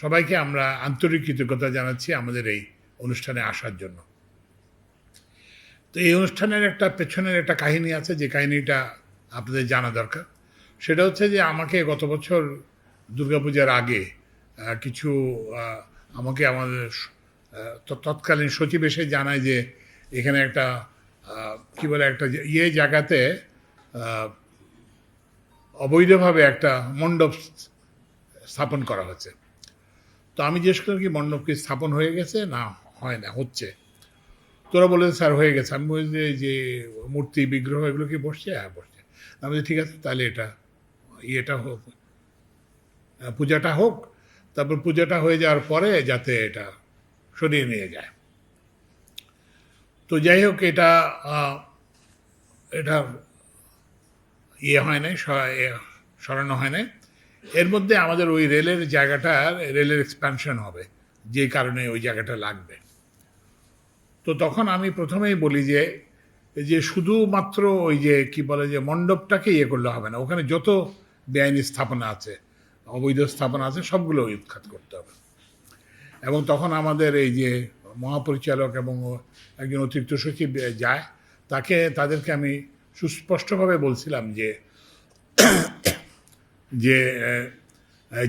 সবাইকে আমরা আন্তরিক কৃতজ্ঞতা জানাচ্ছি আমাদের এই অনুষ্ঠানে আসার জন্য। তো এই অনুষ্ঠানের একটা পেছনের একটা কাহিনী আছে, যে কাহিনীটা আপনাদের জানা দরকার। সেটা হচ্ছে যে আমাকে গত বছর দুর্গাপূজার আগে কিছু আমাকে আমাদের তৎকালীন সচিব এসে জানায় যে এখানে একটা কি বলে, একটা ইয়ে জায়গাতে অবৈধভাবে একটা মণ্ডপ স্থাপন করা হচ্ছে। তো আমি জিজ্ঞেস করলাম কি মণ্ডপ কি স্থাপন হয়ে গেছে? না হয় না হচ্ছে। তোরা বলে স্যার হয়ে গেছে। আমি বলি যে মূর্তি বিগ্রহ এগুলো কি বসছে? হ্যাঁ বসছে। আমি বলি, ঠিক আছে তাহলে এটা ইয়েটা হোক পূজাটা হোক। তারপর পূজাটা হয়ে যাওয়ার পরে যাতে এটা সরিয়ে নিয়ে যায়। তো যাই হোক এটা এটা ইয়ে হয় নাই সরানো হয় নাই। এর মধ্যে আমাদের ওই রেলের জায়গাটার রেলের এক্সপ্যানশন হবে, যে কারণে ওই জায়গাটা লাগবে। তো তখন আমি প্রথমেই বলি যে যে শুধুমাত্র ওই যে কি বলে যে মণ্ডপটাকে ইয়ে করলে হবে না, ওখানে যত বেআইনি স্থাপনা আছে, অবৈধ স্থাপনা আছে, সবগুলো উৎখাত করতে হবে। এবং তখন আমাদের এই যে মহাপরিচালক এবং একজন অতিরিক্ত সচিব যায়, তাকে, তাদেরকে আমি সুস্পষ্টভাবে বলছিলাম যে যে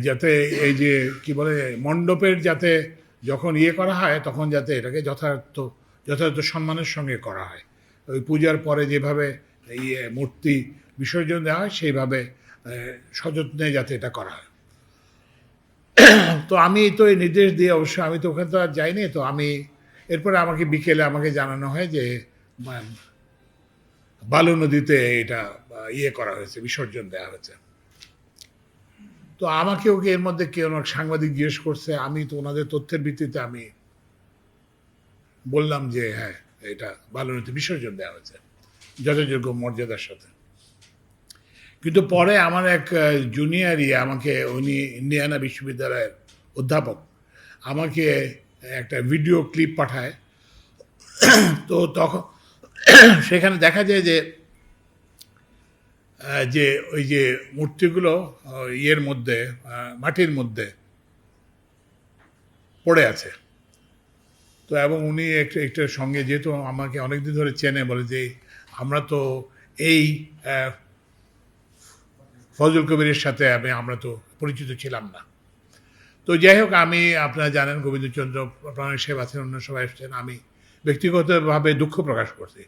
যাতে এই যে, কি বলে, মণ্ডপের যাতে যখন ইয়ে করা হয়, তখন যাতে এটাকে যথার্থ যথার্থ সম্মানের সঙ্গে করা হয়। ওই পূজার পরে যেভাবে ইয়ে মূর্তি বিসর্জন দেওয়া হয়, সেইভাবে সযত্নে যাতে এটা করা হয়। তো আমি তো এই নির্দেশ দিয়ে অবশ্য আমি তো ওখানে তো আর যাইনি, তো আমি এরপরে আমাকে বিকেলে আমাকে জানানো হয় যে, বালু নদীতে এটা ইয়ে করা হয়েছে, বিসর্জন দেওয়া হয়েছে। তো আমাকেও কি এর মধ্যে কেউ সাংবাদিক জিজ্ঞেস করছে, আমি তো ওনাদের তথ্যের ভিত্তিতে আমি বললাম যে হ্যাঁ এটা বালু নদীতে বিসর্জন দেওয়া হয়েছে, যথাযোগ্য মর্যাদার সাথে। কিন্তু পরে আমার এক জুনিয়র ইয়ে আমাকে, উনি ইন্ডিয়ানা বিশ্ববিদ্যালয়ের অধ্যাপক, আমাকে একটা ভিডিও ক্লিপ পাঠায়। তো তখন সেখানে দেখা যায় যে যে ওই যে মূর্তিগুলো ইয়ের মধ্যে মাটির মধ্যে পড়ে আছে। তো এবং উনি একটা একটার সঙ্গে যেহেতু আমাকে অনেকদিন ধরে চেনে, বলে যে আমরা তো এই ফজল কবিরের সাথে আমি, আমরা তো পরিচিত ছিলাম না। তো যাই হোক, আমি, আপনারা জানেন, গোবিন্দচন্দ্র প্রাণের সেব আছেন অন্য সবাই এসছেন। আমি ব্যক্তিগতভাবে দুঃখ প্রকাশ করছি।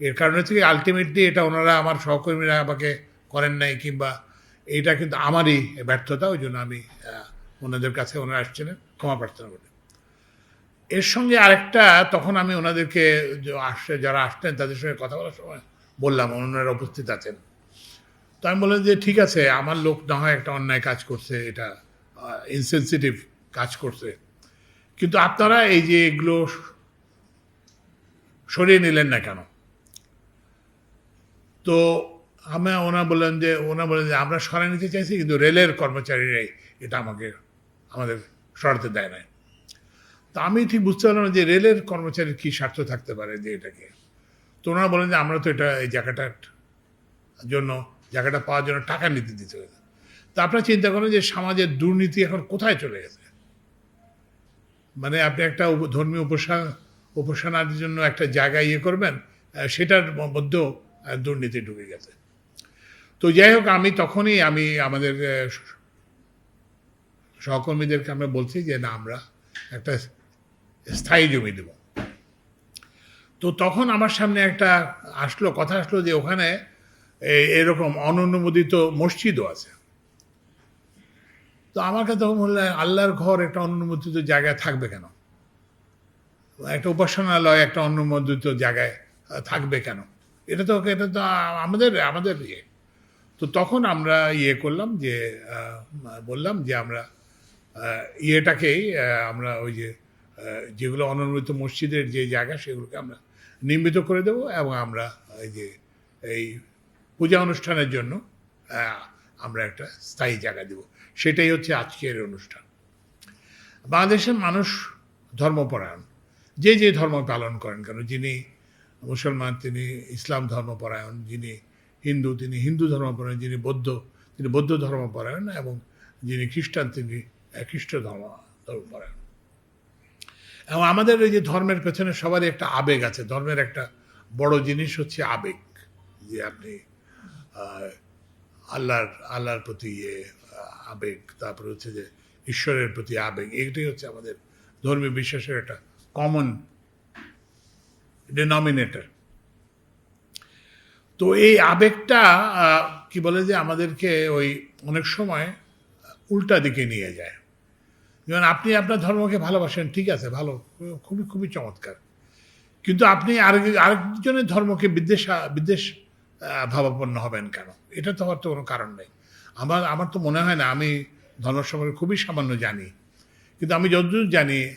এর কারণ হচ্ছে কি আলটিমেটলি এটা ওনারা, আমার সহকর্মীরা আমাকে করেন নাই কিংবা এটা কিন্তু আমারই ব্যর্থতা, ওই জন্য আমি ওনাদের কাছে ওনারা আসছিলেন ক্ষমা প্রার্থনা করি এর সঙ্গে আরেকটা, তখন আমি ওনাদেরকে যে আসছে, যারা আসতেন, তাদের সঙ্গে কথা বলার সময় বললাম, ওনারা উপস্থিত আছেন। তো আমি বললাম যে, ঠিক আছে, আমার লোক না হয় একটা অন্যায় কাজ করছে, এটা ইনসেন্সিটিভ কাজ করছে। কিন্তু আপনারা এই যে এগুলো সরিয়ে নিলেন না কেন? তো আমি ওনা বললেন যে ওনা বললেন যে, আমরা সরাই নিতে চাইছি, কিন্তু রেলের কর্মচারীরাই এটা আমাকে, আমাদের সরাতে দেয় না তা আমি ঠিক বুঝতে পারলাম যে রেলের কর্মচারীর কী স্বার্থ থাকতে পারে যে এটাকে। তো ওনারা বলেন যে, আমরা তো এটা, এই জায়গাটার জন্য, জায়গাটা পাওয়ার জন্য টাকা নিতে দিতে হবে। তা আপনারা চিন্তা করেন যে, সমাজের দুর্নীতি এখন কোথায় চলে গেছে? মানে আপনি একটা ধর্মীয় উপাসনা উপাসনার জন্য একটা জায়গা ইয়ে করবেন সেটার মধ্যেও দুর্নীতি ঢুকে গেছে। তো যাই হোক, আমি তখনই আমি আমাদের সহকর্মীদেরকে আমরা বলছি যে, না, আমরা একটা স্থায়ী জমি দেব। তো তখন আমার সামনে একটা আসলো, কথা আসলো যে, ওখানে এরকম অননুমোদিত মসজিদও আছে। তো আমাকে তখন বললে, আল্লাহর ঘর একটা অনুমোদিত জায়গায় থাকবে কেন? একটা উপাসনালয় একটা অনুমোদিত জায়গায় থাকবে কেন? এটা তো এটা তো আমাদের আমাদের ইয়ে। তো তখন আমরা ইয়ে করলাম যে বললাম যে আমরা ইয়েটাকেই আমরা ওই যে যেগুলো অনুমোদিত মসজিদের যে জায়গা সেগুলোকে আমরা নির্মিত করে দেব এবং আমরা এই যে, এই পূজা অনুষ্ঠানের জন্য আমরা একটা স্থায়ী জায়গা দেব। সেটাই হচ্ছে আজকের অনুষ্ঠান। বাংলাদেশের মানুষ ধর্মপরায়ণ। যে যে ধর্ম পালন করেন কেন? যিনি মুসলমান, তিনি ইসলাম ধর্মপরায়ণ যিনি হিন্দু, তিনি হিন্দু ধর্মপরায়ণ যিনি বৌদ্ধ, তিনি বৌদ্ধ ধর্মপরায়ণ এবং যিনি খ্রিস্টান, তিনি খ্রিস্ট ধর্ম ধর্মপরায়ণ এবং আমাদের এই যে ধর্মের পেছনে সবারই একটা আবেগ আছে। ধর্মের একটা বড় জিনিস হচ্ছে আবেগ, যে আপনি আল্লাহর আল্লাহর প্রতি ইয়ে আবেগ, তারপরে হচ্ছে যে ঈশ্বরের প্রতি আবেগ, এটাই হচ্ছে আমাদের ধর্মীয় বিশ্বাসের একটা কমন ডিনমিনেটর তো এই আবেগটা কি বলে যে আমাদেরকে ওই অনেক সময় উল্টা দিকে নিয়ে যায়। যেমন আপনি আপনার ধর্মকে ভালোবাসেন, ঠিক আছে, ভালো, খুবই খুবই চমৎকার। কিন্তু আপনি আরেক, আরেকজনের ধর্মকে বিদ্বেষ বিদ্বেষ ভাবাপন্ন হবেন কেন? এটা তো হওয়ার তো কোনো কারণ নেই। আমার আমার তো মনে হয় না, আমি ধর্ম সম্পর্কে খুবই সামান্য জানি। কিন্তু আমি যতদূর জানি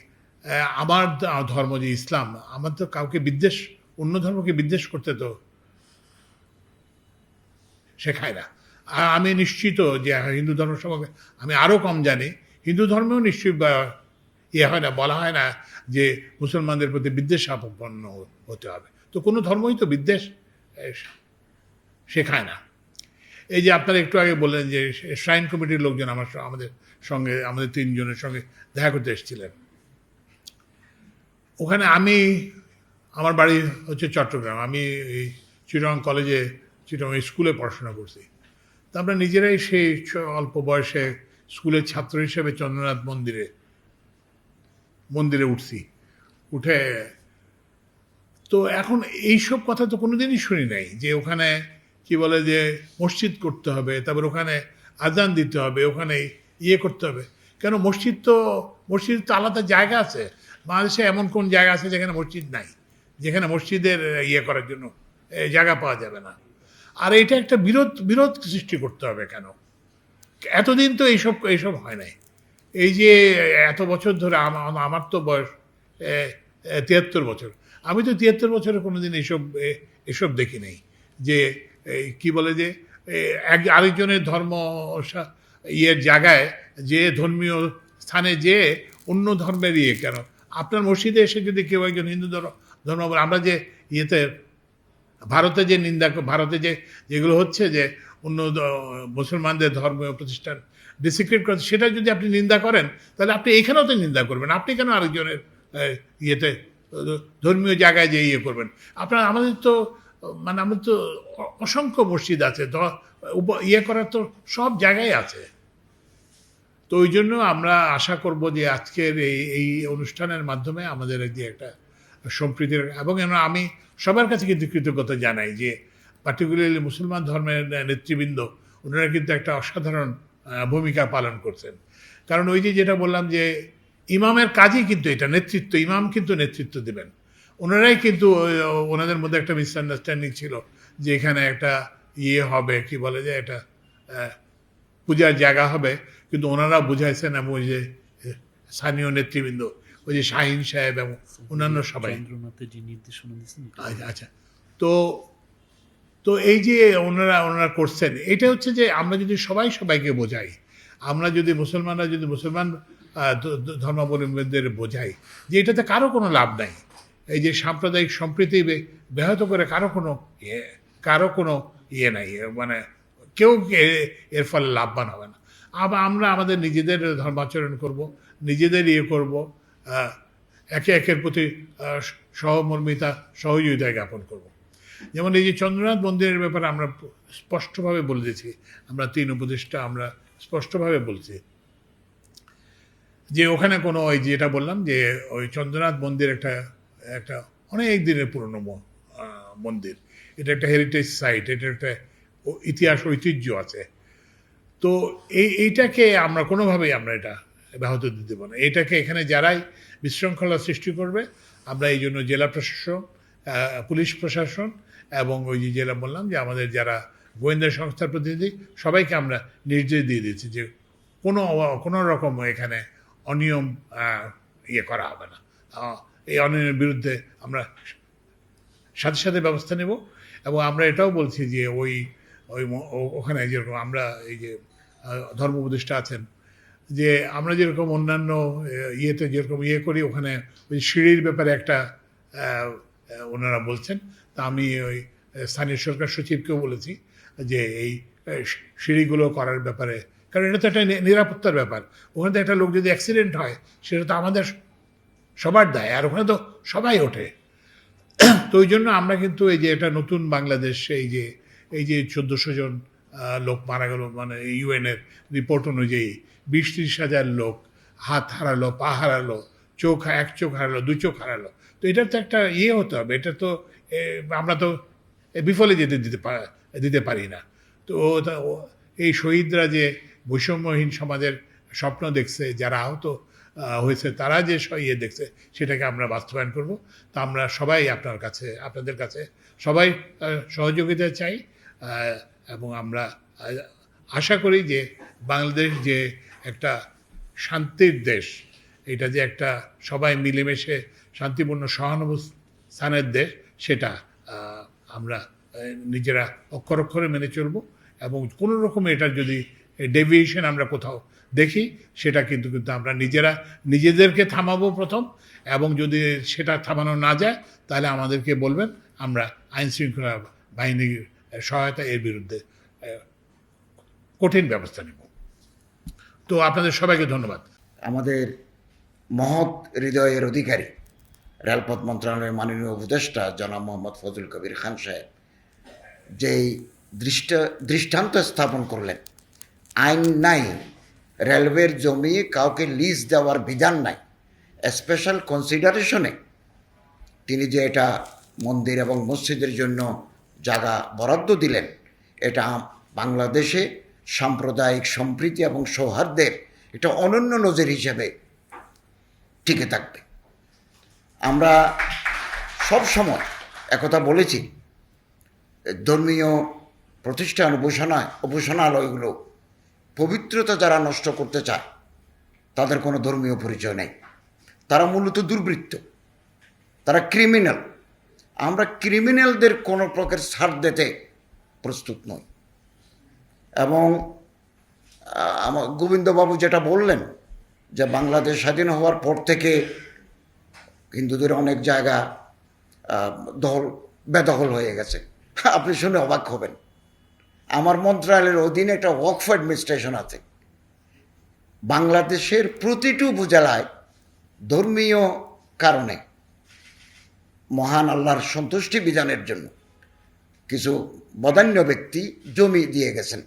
আমার ধর্ম যে ইসলাম, আমার তো কাউকে বিদ্বেষ, অন্য ধর্মকে বিদ্বেষ করতে তো শেখায় না। আর আমি নিশ্চিত যে হিন্দু ধর্ম সম্পর্কে আমি আরও কম জানি, হিন্দু ধর্মেও নিশ্চয়ই ইয়ে হয় না, বলা হয় না যে মুসলমানদের প্রতি বিদ্বেষ আপন্ন হতে হবে। তো কোনো ধর্মই তো বিদ্বেষ শেখায় না। এই যে আপনারা একটু আগে বললেন যে শ্রাইন কমিটির লোকজন আমার আমাদের সঙ্গে, আমাদের তিনজনের সঙ্গে দেখা করতে এসেছিলেন। ওখানে আমি, আমার বাড়ি হচ্ছে চট্টগ্রাম। আমি এই চিরং কলেজে চিরং স্কুলে পড়াশোনা করছি। তা আমরা নিজেরাই সেই অল্প বয়সে স্কুলের ছাত্র হিসেবে চন্দ্রনাথ মন্দিরে মন্দিরে উঠছি। উঠে, তো এখন এইসব কথা তো কোনোদিনই শুনি নাই যে ওখানে কি বলে যে মসজিদ করতে হবে, তারপর ওখানে আজান দিতে হবে, ওখানে ইয়ে করতে হবে। কেন মসজিদ তো মসজিদ তো আলাদা জায়গা আছে। বাংলাদেশে এমন কোন জায়গা আছে যেখানে মসজিদ নাই? যেখানে মসজিদের ইয়ে করার জন্য জায়গা পাওয়া যাবে না। আর এটা একটা বিরোধ বিরোধ সৃষ্টি করতে হবে কেন? এতদিন তো এইসব এইসব হয় নাই। এই যে, এত বছর ধরে আম- আমার তো বয়স তিয়াত্তর বছর। আমি তো তিয়াত্তর বছরে কোনোদিন এইসব এসব দেখি নাই। যে কি বলে যে এক, আরেকজনের ধর্ম ইয়ের জায়গায় যে ধর্মীয় স্থানে যে অন্য ধর্মের ইয়ে কেন? আপনার মসজিদে এসে যদি কেউ একজন হিন্দু ধর্ম ধর্ম আমরা যে ইয়েতে, ভারতে যে নিন্দা, ভারতে যে যেগুলো হচ্ছে যে অন্য মুসলমানদের ধর্মীয় প্রতিষ্ঠান ডিসিক্রেট করছে সেটা যদি আপনি নিন্দা করেন, তাহলে আপনি এখানেও তো নিন্দা করবেন। আপনি কেন আরেকজনের ইয়েতে, ধর্মীয় জায়গায় যে ইয়ে করবেন? আপনার, আমাদের তো মানে আমাদের তো অসংখ্য মসজিদ আছে ইয়ে করার তো সব জায়গায় আছে। তো ওই জন্য আমরা আশা করব যে আজকের এই এই অনুষ্ঠানের মাধ্যমে আমাদের যে একটা সম্প্রীতির, এবং আমি সবার কাছে কিন্তু কৃতজ্ঞতা জানাই যে পার্টিকুলারলি মুসলমান ধর্মের নেতৃবৃন্দ, ওনারা কিন্তু একটা অসাধারণ ভূমিকা পালন করছেন। কারণ ওই যে যেটা বললাম যে ইমামের কাজই কিন্তু এটা, নেতৃত্ব, ইমাম কিন্তু নেতৃত্ব দেবেন। ওনারাই কিন্তু ওনাদের মধ্যে একটা মিসআন্ডারস্ট্যান্ডিং ছিল যে এখানে একটা ইয়ে হবে, কি বলে যে এটা পূজার জায়গা হবে। কিন্তু ওনারা বুঝাইছেন এবং ওই যে স্থানীয় নেতৃবৃন্দ ওই যে শাহিন সাহেব এবং অন্যান্য সবাই। আচ্ছা আচ্ছা। তো তো এই যে ওনারা ওনারা করছেন এটা হচ্ছে যে আমরা যদি সবাই সবাইকে বোঝাই আমরা যদি মুসলমানরা যদি মুসলমান ধর্মাবলম্বীদের বোঝাই যে এটাতে কারও কোনো লাভ নাই। এই যে সাম্প্রদায়িক সম্প্রীতি ব্যাহত করে কারও কোনো কারও কোনো ইয়ে নাই মানে কেউ এর ফলে লাভবান হবে না। আবার আমরা আমাদের নিজেদের ধর্মাচরণ করব, নিজেদের ইয়ে করব একে একের প্রতি সহমর্মিতা, সহযোগিতা জ্ঞাপন করব। যেমন এই যে চন্দ্রনাথ মন্দিরের ব্যাপারে আমরা স্পষ্টভাবে বলে দিয়েছি, আমরা তিন উপদেষ্টা আমরা স্পষ্টভাবে বলছি। যে ওখানে কোনো ওই যেটা বললাম যে ওই চন্দ্রনাথ মন্দির একটা একটা অনেক দিনের পুরনো মন্দির। এটা একটা হেরিটেজ সাইট এটা একটা ইতিহাস, ঐতিহ্য আছে। তো এই, এইটাকে আমরা কোনোভাবেই আমরা এটা ব্যাহত দিতে দেবো না। এটাকে এখানে যারাই বিশৃঙ্খলা সৃষ্টি করবে, আমরা এই জন্য জেলা প্রশাসন পুলিশ প্রশাসন এবং ওই যে জেলা বললাম যে আমাদের যারা গোয়েন্দা সংস্থার প্রতিনিধি, সবাইকে আমরা নির্দেশ দিয়ে দিয়েছি যে কোনো কোনো রকম এখানে অনিয়ম ইয়ে করা হবে না। এই অনিয়মের বিরুদ্ধে আমরা সাথে সাথে ব্যবস্থা নেব এবং আমরা এটাও বলছি যে ওই ওই ওখানে যেরকম আমরা এই যে ধর্ম উপদেষ্টা আছেন, যে আমরা যেরকম অন্যান্য ইয়েতে যেরকম ইয়ে করি, ওখানে ওই সিঁড়ির ব্যাপারে একটা ওনারা বলছেন। তা আমি ওই স্থানীয় সরকার সচিবকেও বলেছি যে এই সিঁড়িগুলো করার ব্যাপারে, কারণ এটা তো একটা নিরাপত্তার ব্যাপার। ওখানে তো একটা লোক যদি অ্যাক্সিডেন্ট হয়, সেটা তো আমাদের সবার দায়, আর ওখানে তো সবাই ওঠে। তো ওই জন্য আমরা কিন্তু এই যে এটা নতুন বাংলাদেশ, এই যে এই যে চোদ্দোশো জন লোক মারা গেল মানে ইউএনের রিপোর্ট অনুযায়ী বিশ ত্রিশ হাজার লোক হাত হারালো, পা হারালো, চোখ এক চোখ হারালো, দু চোখ হারালো। তো এটার তো একটা ইয়ে হতে হবে, এটা তো আমরা তো বিফলে যেতে দিতে দিতে পারি না। তো এই শহীদরা যে বৈষম্যহীন সমাজের স্বপ্ন দেখছে, যারা আহত হয়েছে, তারা যে ইয়ে দেখছে, সেটাকে আমরা বাস্তবায়ন করব। তা আমরা সবাই আপনার কাছে, আপনাদের কাছে সবাই সহযোগিতা চাই। এবং আমরা আশা করি যে বাংলাদেশ যে একটা শান্তির দেশ, এটা যে একটা সবাই মিলেমিশে শান্তিপূর্ণ সহানুভূস্থানের দেশ, সেটা আমরা নিজেরা অক্ষর অক্ষরে মেনে চলব এবং কোনো রকম এটার যদি ডেভিয়েশন আমরা কোথাও দেখি, সেটা কিন্তু কিন্তু আমরা নিজেরা, নিজেদেরকে থামাবো প্রথম এবং যদি সেটা থামানো না যায়, তাহলে আমাদেরকে বলবেন, আমরা আইন শৃঙ্খলা বাহিনীর সহায়তা এর বিরুদ্ধে কঠিন ব্যবস্থা নেব। তো আপনাদের সবাইকে ধন্যবাদ। আমাদের মহৎ হৃদয়ের অধিকারী, রেলপথ মন্ত্রণালয়ের মাননীয় উপদেষ্টা জনাব মোহাম্মদ ফজল কবির খান সাহেব, যেই দৃষ্ট, দৃষ্টান্ত স্থাপন করলেন, আইন নাই, রেলওয়ের জমি কাউকে লিজ দেওয়ার বিধান নাই স্পেশাল কনসিডারেশনে তিনি যে এটা মন্দির এবং মসজিদের জন্য জায়গা বরাদ্দ দিলেন, এটা বাংলাদেশে সাম্প্রদায়িক সম্প্রীতি এবং সৌহার্দ্যের এটা অনন্য নজির হিসেবে টিকে থাকবে। আমরা সব সময় একথা বলেছি, ধর্মীয় প্রতিষ্ঠান উপাসনায় উপাসনালয়গুলো পবিত্রতা যারা নষ্ট করতে চায়, তাদের কোনো ধর্মীয় পরিচয় নেই। তারা মূলত দুর্বৃত্ত, তারা ক্রিমিনাল। আমরা ক্রিমিনালদের কোনো প্রকার ছাড় দিতে প্রস্তুত নই। এবং আমার গোবিন্দবাবু যেটা বললেন যে বাংলাদেশ স্বাধীন হওয়ার পর থেকে হিন্দুদের অনেক জায়গা আহ, দখল বেদখল হয়ে গেছে। আপনি শুনে অবাক হবেন। আমার মন্ত্রণালয়ের অধীনে একটা ওয়াকফ অ্যাডমিনিস্ট্রেশন আছে। বাংলাদেশের প্রতিটি উপজেলায় ধর্মীয় কারণে মহান আল্লাহর সন্তুষ্টি বিধানের জন্য কিছু বদান্য ব্যক্তি জমি দিয়ে গেছেন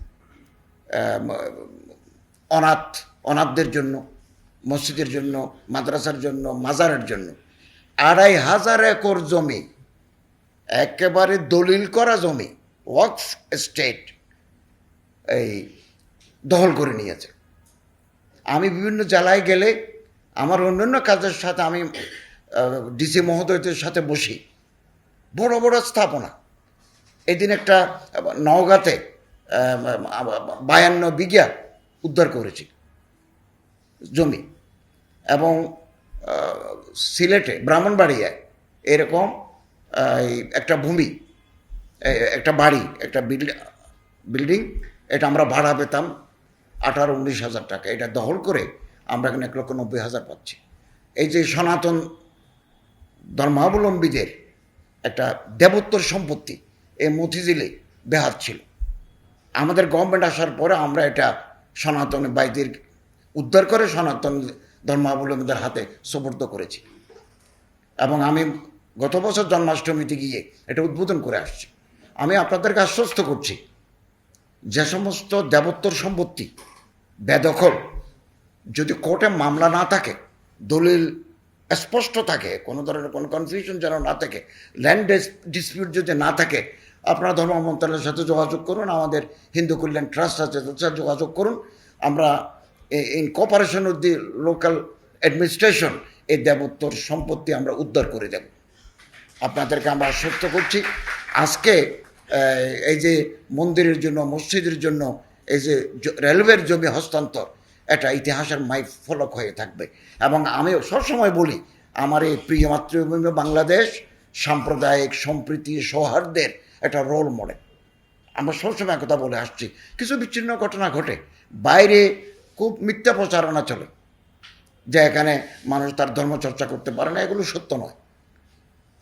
অনাথ, অনাথদের জন্য, মসজিদের জন্য, মাদ্রাসার জন্য, মাজারের জন্য। আড়াই হাজার একর জমি, একেবারে দলিল করা জমি ওয়াকফ স্টেট, এই দখল করে নিয়েছে। আমি বিভিন্ন জেলায় গেলে আমার অন্যান্য কাজের সাথে আমি ডিসি মহোদয়দের সাথে বসি। বড় বড় স্থাপনা। এদিন একটা নওগাঁতে বায়ান্ন বিঘা উদ্ধার করেছি জমি। এবং সিলেটে, ব্রাহ্মণবাড়িয়ায় এরকম একটা ভূমি একটা বাড়ি, একটা বিল্ডিং বিল্ডিং, এটা আমরা ভাড়া পেতাম আঠারো উনিশ হাজার টাকা। এটা দখল করে আমরা এখানে এক লক্ষ নব্বই হাজার পাচ্ছি। এই যে সনাতন ধর্মাবলম্বীদের একটা দেবোত্তর সম্পত্তি এই মতিঝিলে বেহাত ছিল। আমাদের গভর্নমেন্ট আসার পরে আমরা এটা সনাতন বাইদের উদ্ধার করে সনাতন ধর্মাবলম্বীদের হাতে সুপর্দ করেছি। এবং আমি গত বছর জন্মাষ্টমীতে গিয়ে এটা উদ্বোধন করে আসছি। আমি আপনাদেরকে আশ্বস্ত করছি, যে সমস্ত দেবোত্তর সম্পত্তি বেদখল যদি কোর্টে মামলা না থাকে, দলিল স্পষ্ট থাকে, কোনো ধরনের কোনো কনফিউশন যেন না থাকে ল্যান্ড ডিসপিউট যদি না থাকে, আপনারা ধর্ম মন্ত্রণালয়ের সাথে যোগাযোগ করুন, আমাদের হিন্দু কল্যাণ ট্রাস্ট আছে, তাদের সাথে যোগাযোগ করুন। আমরা in cooperation with the local administration এই দেবোত্তর সম্পত্তি আমরা উদ্ধার করে দেব। আপনাদেরকে আমরা আশ্বস্ত করছি, আজকে এই যে মন্দিরের জন্য, মসজিদের জন্য, এই যে রেলওয়ের জমি হস্তান্তর এটা ইতিহাসের মাই ফলক হয়ে থাকবে। এবং আমি সবসময় বলি, আমার এই প্রিয় মাতৃভূমি বাংলাদেশ, সাম্প্রদায়িক সম্প্রীতি সৌহার্দ্যের একটা রোল মডেল আমরা সবসময় কথা বলে আসছি, কিছু বিচ্ছিন্ন ঘটনা ঘটে, বাইরে খুব মিথ্যা প্রচারণা চলে, যে এখানে মানুষ তার ধর্মচর্চা করতে পারে না, এগুলো সত্য নয়।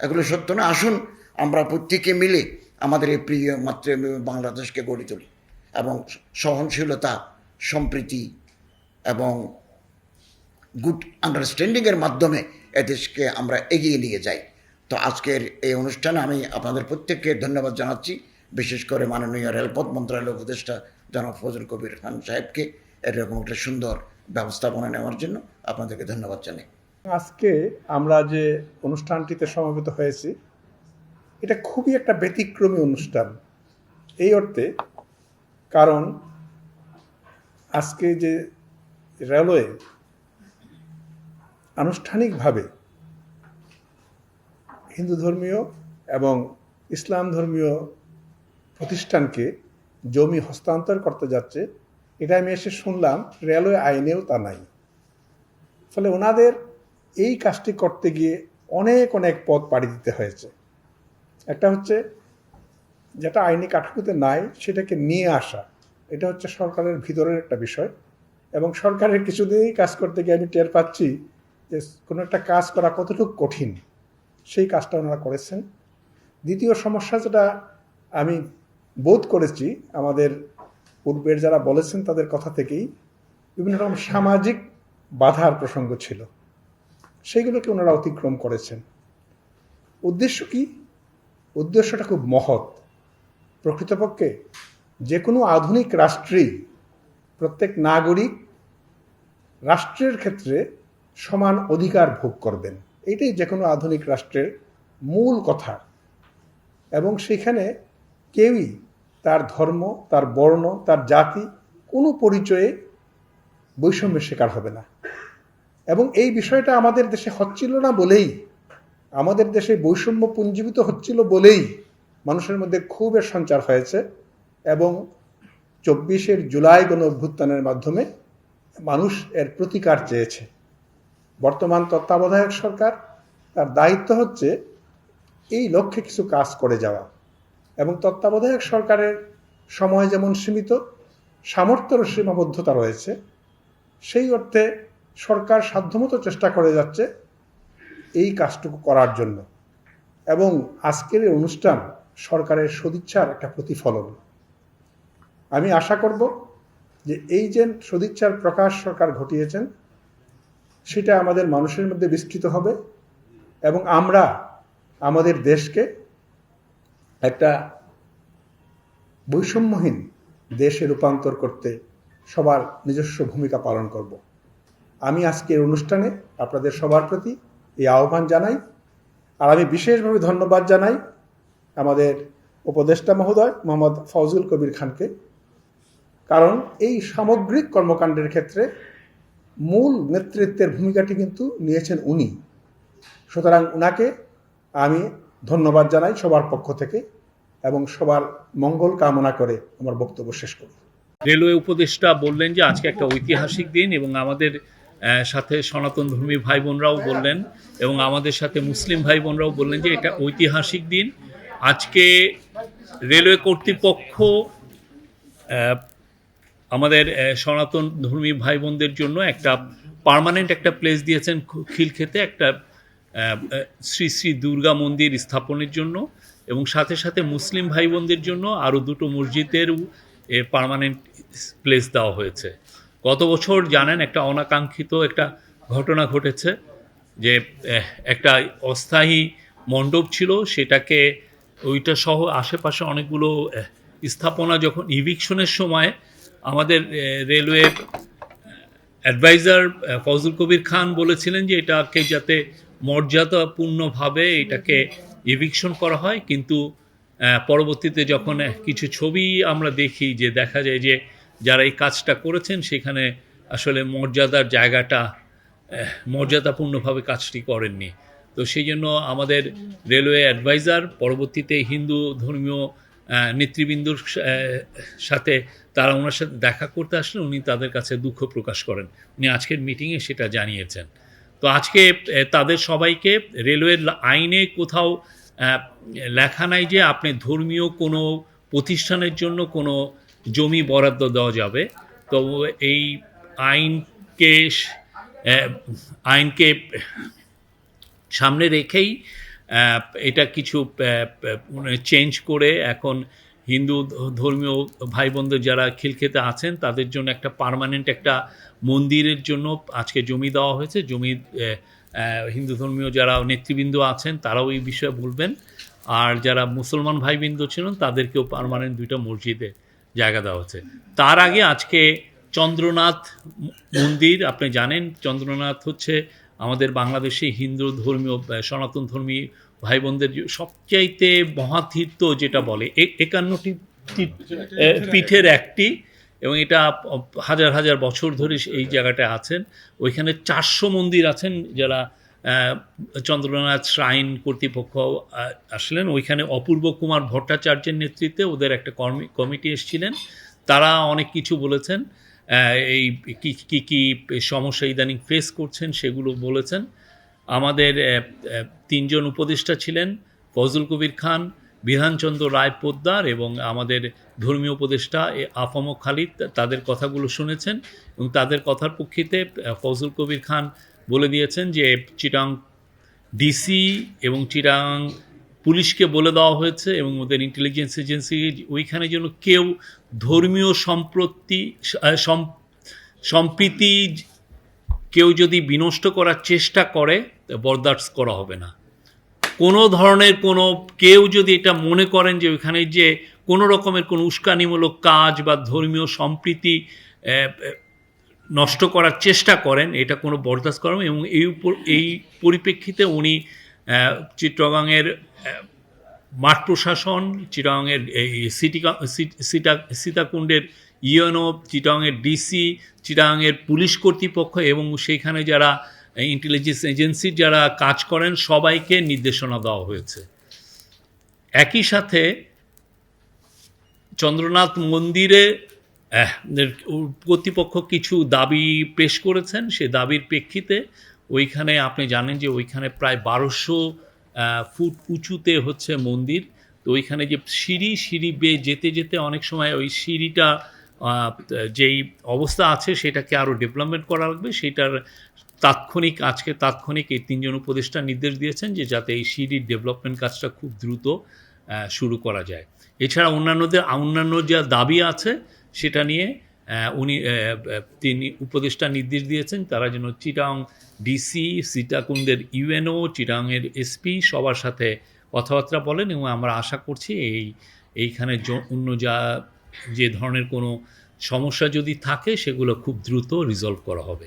এগুলো সত্য নয়। আসুন, আমরা প্রত্যেকে মিলে আমাদের এই প্রিয় মাতৃভূমি বাংলাদেশকে গড়ে তুলি এবং সহনশীলতা, সম্প্রীতি এবং গুড আন্ডারস্ট্যান্ডিংয়ের মাধ্যমে এদেশকে আমরা এগিয়ে নিয়ে যাই। তো আজকের এই অনুষ্ঠানে আমি আপনাদের প্রত্যেককে ধন্যবাদ জানাচ্ছি, বিশেষ করে মাননীয় রেলপথ মন্ত্রণালয় উপদেষ্টা জনাব ফজল কবির খান সাহেবকে এরকম একটা সুন্দর ব্যবস্থাপনা নেওয়ার জন্য আপনাদেরকে ধন্যবাদ জানাই। আজকে আমরা যে অনুষ্ঠানটিতে সমবেত হয়েছি, এটা খুবই একটা ব্যতিক্রমী অনুষ্ঠান। এই অর্থে কারণ আজকে যে রেলওয়ে আনুষ্ঠানিকভাবে হিন্দু ধর্মীয় এবং ইসলাম ধর্মীয় প্রতিষ্ঠানকে জমি হস্তান্তর করতে যাচ্ছে, এটা আমি এসে শুনলাম, রেলওয়ে আইনেও তা নাই। ফলে ওনাদের এই কাজটি করতে গিয়ে অনেক অনেক পথ পাড়ি দিতে হয়েছে। একটা হচ্ছে, যেটা আইনি কাঠামোতে নাই, সেটাকে নিয়ে আসা, এটা হচ্ছে সরকারের ভিতরের একটা বিষয়। এবং সরকারের কিছুদিনই কাজ করতে গিয়ে আমি টের পাচ্ছি যে কোনো একটা কাজ করা কতটুকু কঠিন, সেই কাজটা ওনারা করেছেন। দ্বিতীয় সমস্যা যেটা আমি বোধ করেছি, আমাদের পূর্বের যারা বলেছেন তাদের কথা থেকেই, বিভিন্ন রকম সামাজিক বাধার প্রসঙ্গ ছিল। সেইগুলোকে ওনারা অতিক্রম করেছেন। উদ্দেশ্য কি? উদ্দেশ্যটা খুব মহৎ। প্রকৃতপক্ষে যে কোনো আধুনিক রাষ্ট্রেই প্রত্যেক নাগরিক রাষ্ট্রের ক্ষেত্রে সমান অধিকার ভোগ করবেন। এটাই যে কোনো আধুনিক রাষ্ট্রের মূল কথা। এবং সেখানে কেউই তার ধর্ম, তার বর্ণ, তার জাতি কোনো পরিচয়ে বৈষম্যের শিকার হবে না। এবং এই বিষয়টা আমাদের দেশে হচ্ছিল না বলেই, আমাদের দেশে বৈষম্য পুঞ্জীবিত হচ্ছিল বলেই মানুষের মধ্যে ক্ষোভের সঞ্চার হয়েছে এবং চব্বিশের জুলাই গণ অভ্যুত্থানের মাধ্যমে মানুষ এর প্রতিকার চেয়েছে। বর্তমান তত্ত্বাবধায়ক সরকার তার দায়িত্ব হচ্ছে এই লক্ষ্যে কিছু কাজ করে যাওয়া এবং তত্ত্বাবধায়ক সরকারের সময় যেমন সীমিত, সামর্থ্যের সীমাবদ্ধতা রয়েছে, সেই অর্থে সরকার সাধ্যমতো চেষ্টা করে যাচ্ছে এই কাজটুকু করার জন্য এবং আজকের এই অনুষ্ঠান সরকারের সদিচ্ছার একটা প্রতিফলন। আমি আশা করব যে এই যে সদিচ্ছার প্রকাশ সরকার ঘটিয়েছেন, সেটা আমাদের মানুষের মধ্যে বিস্তৃত হবে এবং আমরা আমাদের দেশকে একটা বৈষম্যহীন দেশে রূপান্তর করতে সবার নিজস্ব ভূমিকা পালন করব। আমি আজকের অনুষ্ঠানে আপনাদের সবার প্রতি এই আহ্বান জানাই, আর আমি বিশেষভাবে ধন্যবাদ জানাই আমাদের উপদেষ্টা মহোদয় মোহাম্মদ ফজল কবির খানকে। কারণ এই সামগ্রিক কর্মকাণ্ডের ক্ষেত্রে মূল নেতৃত্বের ভূমিকাটি কিন্তু নিয়েছেন উনি। সুতরাং উনাকে আমি ধন্যবাদ জানাই সবার পক্ষ থেকে এবং সবার মঙ্গল কামনা করে আমার বক্তব্য শেষ করি। রেলওয়ে উপদেষ্টা বললেন যে আজকে একটা ঐতিহাসিক দিন এবং আমাদের সাথে সনাতন ধর্মী ভাই বোনরাও বললেন এবং আমাদের সাথে মুসলিম ভাই বোনরাও বললেন যে এটা ঐতিহাসিক দিন। আজকে রেলওয়ে কর্তৃপক্ষ আমাদের সনাতন ধর্মী ভাই বোনদের জন্য একটা পার্মানেন্ট একটা প্লেস দিয়েছেন খিলক্ষেতে একটা শ্রী শ্রী দুর্গা মন্দির স্থাপনের জন্য এবং সাথে সাথে মুসলিম ভাই বোনদের জন্য আরও দুটো মসজিদেরও পার্মানেন্ট প্লেস দেওয়া হয়েছে। গত বছর জানেন একটা অনাকাঙ্ক্ষিত একটা ঘটনা ঘটেছে যে একটা অস্থায়ী মণ্ডপ ছিল, সেটাকে ওইটা সহ আশেপাশে অনেকগুলো স্থাপনা যখন ইভিকশনের সময় আমাদের রেলওয়ে অ্যাডভাইজার ফজল কবির খান বলেছিলেন যে এটাকে যাতে মর্যাদাপূর্ণভাবে এটাকে ইভিকশন করা হয়। কিন্তু পরবর্তীতে যখন কিছু ছবি আমরা দেখি যে দেখা যায় যে যারা এই কাজটা করেছেন, সেখানে আসলে মর্যাদার জায়গাটা মর্যাদাপূর্ণভাবে কাজটি করেননি। তো সেই জন্য আমাদের রেলওয়ে অ্যাডভাইজার, পরবর্তীতে হিন্দু ধর্মীয় নেতৃবৃন্দর সাথে তারা ওনার সাথে দেখা করতে আসলে উনি তাদের কাছে দুঃখ প্রকাশ করেন। উনি আজকের মিটিংয়ে সেটা জানিয়েছেন। তো আজকে তাদের সবাইকে রেলওয়ের আইনে কোথাও লেখা নাই যে আপনি ধর্মীয় কোনো প্রতিষ্ঠানের জন্য কোনো জমি বরাদ্দ দেওয়া যাবে। তো এই আইনকে আইনকে সামনে রেখেই এটা কিছু চেঞ্জ করে এখন হিন্দু ধর্মীয় ভাই বোনদের যারা খিলখেতে আছেন, তাদের জন্য একটা পার্মানেন্ট একটা মন্দিরের জন্য আজকে জমি দেওয়া হয়েছে। জমি হিন্দু ধর্মীয় যারা নেতৃবৃন্দ আছেন, তারাও এই বিষয়ে বলবেন। আর যারা মুসলমান ভাইবৃন্দ ছিলেন, তাদেরকেও পারমানেন্ট দুইটা মসজিদে জায়গা দেওয়া হচ্ছে তার আগে আজকে চন্দ্রনাথ মন্দির, আপনি জানেন, চন্দ্রনাথ হচ্ছে আমাদের বাংলাদেশে হিন্দু ধর্মীয় সনাতন ধর্মী ভাই বোনদের সবচাইতে মহাতীর্থ যেটা বলে একান্নটি পীঠের একটি, এবং এটা হাজার হাজার বছর ধরে এই জায়গাটা আছেন। ওইখানে চারশো মন্দির আছেন যারা চন্দ্রনাথ শ্রাইন কর্তৃপক্ষ আসলেন। ওইখানে অপূর্ব কুমার ভট্টাচার্যের নেতৃত্বে ওদের একটা কমিটি এসেছিলেন। তারা অনেক কিছু বলেছেন। এই কি কি সমস্যা ইদানিং ফেস করছেন সেগুলো বলেছেন। আমাদের তিনজন উপদেষ্টা ছিলেন ফজল কবির খান বিধানচন্দ্র রায় পোদ্দার এবং আমাদের ধর্মীয় উপদেষ্টা আফম খালিদ তাদের কথাগুলো শুনেছেন এবং তাদের কথার প্রেক্ষিতে আহ, ফজল কবির খান বলে দিয়েছেন যে চিটাং ডিসি এবং চিটাং পুলিশকে বলে দেওয়া হয়েছে এবং ওদের ইন্টেলিজেন্স এজেন্সি ওইখানে যেন কেউ ধর্মীয় সম্প্রতি সম্প্রীতি কেউ যদি বিনষ্ট করার চেষ্টা করে বরদাস্ত করা হবে না। কোনো ধরনের কোনো কেউ যদি এটা মনে করেন যে ওইখানে যে কোনো রকমের কোনো উস্কানিমূলক কাজ বা ধর্মীয় সম্প্রীতি নষ্ট করার চেষ্টা করেন এটা কোনো বরদাস্ত করেন এবং এই এই পরিপ্রেক্ষিতে উনি আহ, মাঠ প্রশাসন, চিটাংয়ের এই সিটি সিটা, সীতাকুণ্ডের ইউএনও, চিটাংয়ের ডিসি, চিটাংয়ের পুলিশ কর্তৃপক্ষ এবং সেইখানে যারা ইন্টেলিজেন্স এজেন্সির যারা কাজ করেন, সবাইকে নির্দেশনা দেওয়া হয়েছে। একই সাথে চন্দ্রনাথ মন্দিরে কর্তৃপক্ষ কিছু দাবি পেশ করেছেন। সে দাবির প্রেক্ষিতে ওইখানে আপনি জানেন যে ওইখানে প্রায় বারোশো ফুট উঁচুতে হচ্ছে মন্দির। তো ওইখানে যে সিঁড়ি সিঁড়ি বেয়ে যেতে যেতে অনেক সময় ওই সিঁড়িটা যেই অবস্থা আছে সেটাকে আরও ডেভেলপমেন্ট করা লাগবে। সেটার তাৎক্ষণিক, আজকে তাৎক্ষণিক এই তিনজন উপদেষ্টা নির্দেশ দিয়েছেন যে যাতে এই সিঁড়ির ডেভেলপমেন্ট কাজটা খুব দ্রুত শুরু করা যায়। এছাড়া অন্যান্যদের, অন্যান্য যা দাবি আছে সেটা নিয়ে উনি তিনি উপদেষ্টা নির্দেশ দিয়েছেন, তারা যেন চিটাং ডিসি, সীতাকুণ্ডের ইউএনও, চিটাংয়ের এসপি সবার সাথে কথাবার্তা বলেন এবং আমরা আশা করছি এই, এইখানে অন্য যা, যে ধরনের কোনো সমস্যা যদি থাকে, সেগুলো খুব দ্রুত রিজলভ করা হবে।